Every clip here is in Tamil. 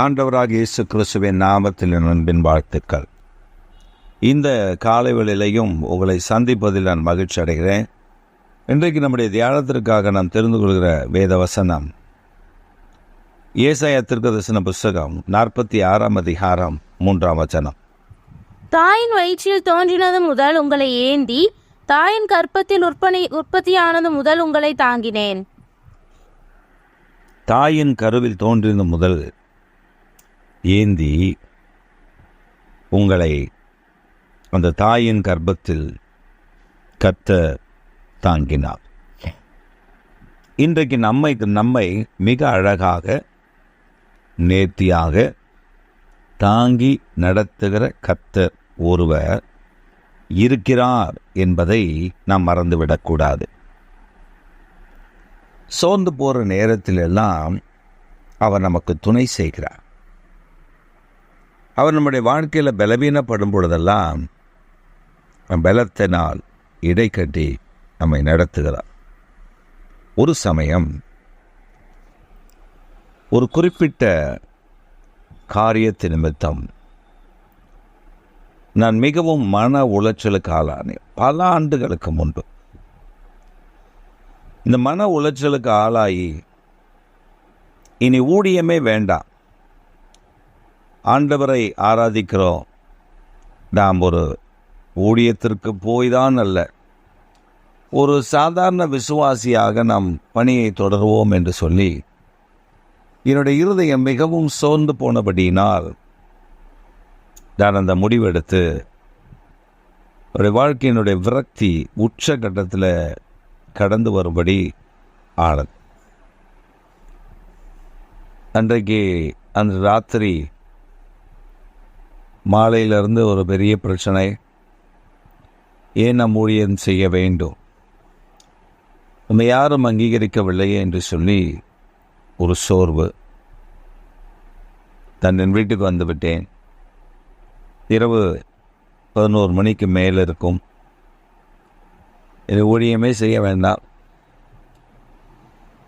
ஆண்டவராக இயேசு கிறிஸ்துவின் நாமத்தில் அன்பின் வாழ்த்துக்கள். இந்த காலை வேளையிலையும் உங்களை சந்திப்பதில் நான் மகிழ்ச்சி அடைகிறேன். இன்றைக்கு நம்முடைய தியானத்திற்காக நாம் தெரிந்து கொள்கிற வேத வசனம் ஏசாயா தீர்க்கதரிசன புஸ்தகம் நாற்பத்தி ஆறாம் அதிகாரம் மூன்றாம் வசனம். தாயின் வயிற்றில் தோன்றினது முதல் உங்களை ஏந்தி தாயின் கற்பத்தில் உற்பத்தி உற்பத்தியானது முதல் உங்களை தாங்கினேன். தாயின் கருவில் தோன்றின முதல் ஏந்தி உங்களை அந்த தாயின் கர்ப்பத்தில் கத்த தாங்கினார். இன்றைக்கு நம்மை நம்மை மிக அழகாக நேர்த்தியாக தாங்கி நடத்துகிற கத்தர் ஒருவர் இருக்கிறார் என்பதை நாம் மறந்துவிடக்கூடாது சோர்ந்து போகிற நேரத்திலெல்லாம் அவர் நமக்கு துணை செய்கிறார். அவர் நம்முடைய வாழ்க்கையில் பலவீனப்படும் பொழுதெல்லாம் பலத்தினால் இடைக்கட்டி நம்மை நடத்துகிறார். ஒரு சமயம் ஒரு குறிப்பிட்ட காரியத்து நிமித்தம் நான் மிகவும் மன உளைச்சலுக்கு ஆளானேன். பல ஆண்டுகளுக்கு முன்பு. இந்த மன உளைச்சலுக்கு ஆளாகி இனி ஊழியமே வேண்டாம். ஆண்டவரை ஆராதிக்கிறோம். நாம் ஒரு ஊழியத்திற்கு போய்தான் அல்ல ஒரு சாதாரண விசுவாசியாக நாம் பணியை தொடருவோம் என்று சொல்லி என்னுடைய இருதயம் மிகவும் சோர்ந்து போனபடியினால் நான் அந்த முடிவெடுத்து என்னுடைய வாழ்க்கையினுடைய விரக்தி உச்ச கட்டத்தில் கடந்து வரும்படி ஆனது. அன்றைக்கு அந்த ராத்திரி மாலையிலிருந்து ஒரு பெரிய பிரச்சனை. ஏன் நம் ஊழியம் செய்ய வேண்டும்? நம்ம யாரும் அங்கீகரிக்கவில்லையே என்று சொல்லி ஒரு சோர்வு. தன் என் வீட்டுக்கு வந்துவிட்டேன் இரவு பதினோரு மணிக்கு மேலே இருக்கும். இது ஊழியமே செய்ய வேண்டாம்.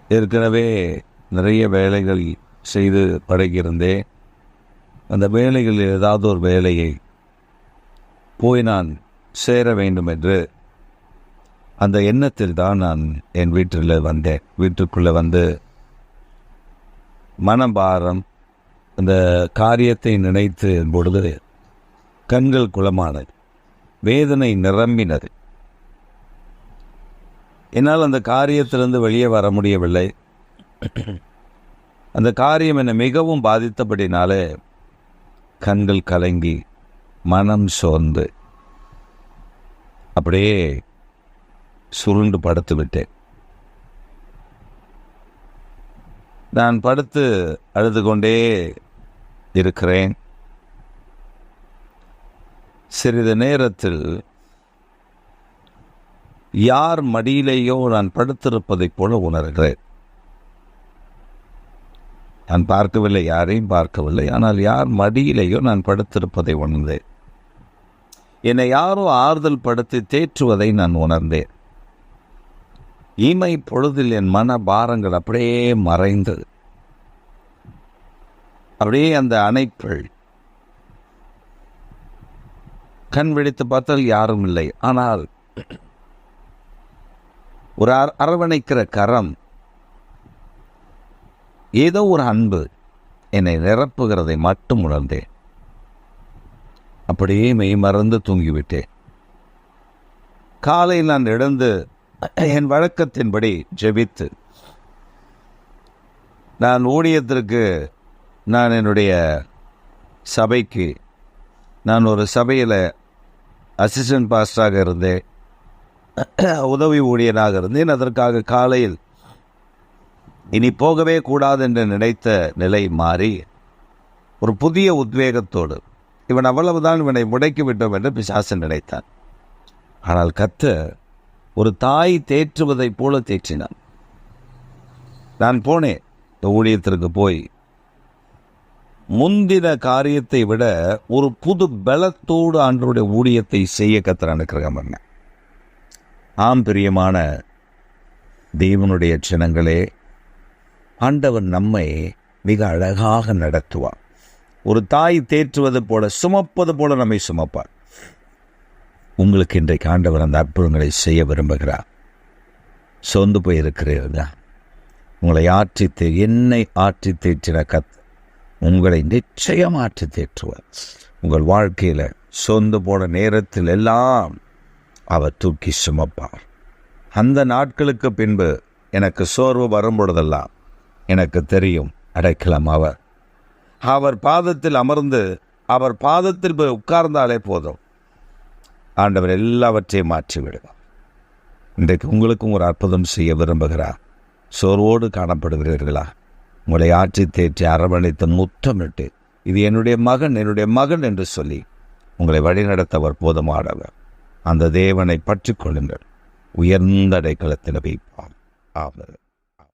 ஏற்கனவே நிறைய வேலைகள் செய்து பழகியிருந்தேன். அந்த வேலைகளில் ஏதாவது ஒரு வேலையை போய் நான் சேர வேண்டும் என்று அந்த எண்ணத்தில் தான் நான் என் வீட்டில் வந்தேன் வீட்டுக்குள்ளே வந்து மனபாரம் அந்த காரியத்தை நினைத்து பொழுது கண்கள் குளமானது வேதனை நிரம்பினது. என்னால் அந்த காரியத்திலிருந்து வெளியே வர முடியவில்லை. அந்த காரியம் என்னை மிகவும் பாதித்தபடினாலே கண்கள் கலங்கி மனம் சோர்ந்து அப்படியே சுருண்டு படுத்து விட்டேன். நான் படுத்து அழுது கொண்டே இருக்கிறேன். சிறிது நேரத்தில் யார் மடியிலேயோ நான் படுத்திருப்பதைப் போல உணர்கிறேன். நான் பார்க்கவில்லை யாரையும் பார்க்கவில்லை. ஆனால் யார் மடியிலேயோ நான் படுத்திருப்பதை உணர்ந்தேன். என்னை யாரோ ஆறுதல் படுத்தி தேற்றுவதை நான் உணர்ந்தேன். இமை பொழுதில் என் மன பாரங்கள் அப்படியே மறைந்தது அப்படியே அந்த அணைப்பில் கண் விழித்து பார்த்தால் யாரும் இல்லை. ஆனால் ஒரு அரவணைக்கிற கரம் ஏதோ ஒரு அன்பு என்னை நிரப்புகிறதை மட்டும் உணர்ந்தேன். அப்படியே மெய் மறந்து தூங்கிவிட்டேன். காலையில் நான் எழுந்து என் வழக்கத்தின்படி ஜெபித்து நான் ஊழியத்திற்கு நான் என்னுடைய சபைக்கு நான் ஒரு சபையில் அசிஸ்டன்ட் பாஸ்டராக இருந்தேன். உதவி ஊழியனாக இருந்தேன். அதற்காக காலையில் இனி போகவே கூடாது என்று நினைத்த நிலை மாறி ஒரு புதிய உத்வேகத்தோடு இவன் அவ்வளவுதான் இவனை முடக்கி விட்டோம் என்று பிசாசன் நினைத்தான். ஆனால் கத்த ஒரு தாய் தேற்றுவதைப் போல தேற்றினான். நான் போனேன். இந்த ஊழியத்திற்கு போய் முந்தின காரியத்தை விட ஒரு புது பலத்தோடு ஆண்டருடைய ஊழியத்தை செய்ய கத்திர அனுக்கிரகம் பண்ணேன். ஆம் பிரியமான தேவனுடைய சின்னங்களே ஆண்டவர் நம்மை மிக அழகாக நடத்துவார். ஒரு தாய் தேற்றுவது போல சுமப்பது போல நம்மை சுமப்பார். உங்களுக்கு இன்றைக்கு ஆண்டவர் அந்த அற்புதங்களை செய்ய விரும்புகிறார். சோர்ந்து போயிருக்கிறீர்களா? உங்களை ஆற்றி தே என்னை ஆற்றி தேற்றின கத் உங்களை நிச்சயம் ஆற்றி தேற்றுவார். உங்கள் வாழ்க்கையில் சொந்து போன நேரத்தில் எல்லாம் அவர் தூக்கி சுமப்பார். அந்த நாட்களுக்கு பின்பு எனக்கு சோர்வு வரும் பொழுதெல்லாம் எனக்கு தெரியும் அடைக்கலம் அவர். அவர் பாதத்தில் அமர்ந்து அவர் பாதத்தில் போய் உட்கார்ந்தாலே போதும். ஆண்டவர் எல்லாவற்றையும் மாற்றிவிடுவார். இன்றைக்கு உங்களுக்கும் ஒரு அற்புதம் செய்ய விரும்புகிறார். சோர்வோடு காணப்படுகிறீர்களா? உங்களை ஆற்றி தேற்றி அரவணைத்து முத்தமிட்டு இது என்னுடைய மகன் என்னுடைய மகன் என்று சொல்லி உங்களை வழிநடத்தவர் போதுமானவர். அந்த தேவனை பற்றி கொள்ளுங்கள் உயர்ந்த அடைக்கலத்தில் வைப்பார் ஆமாம்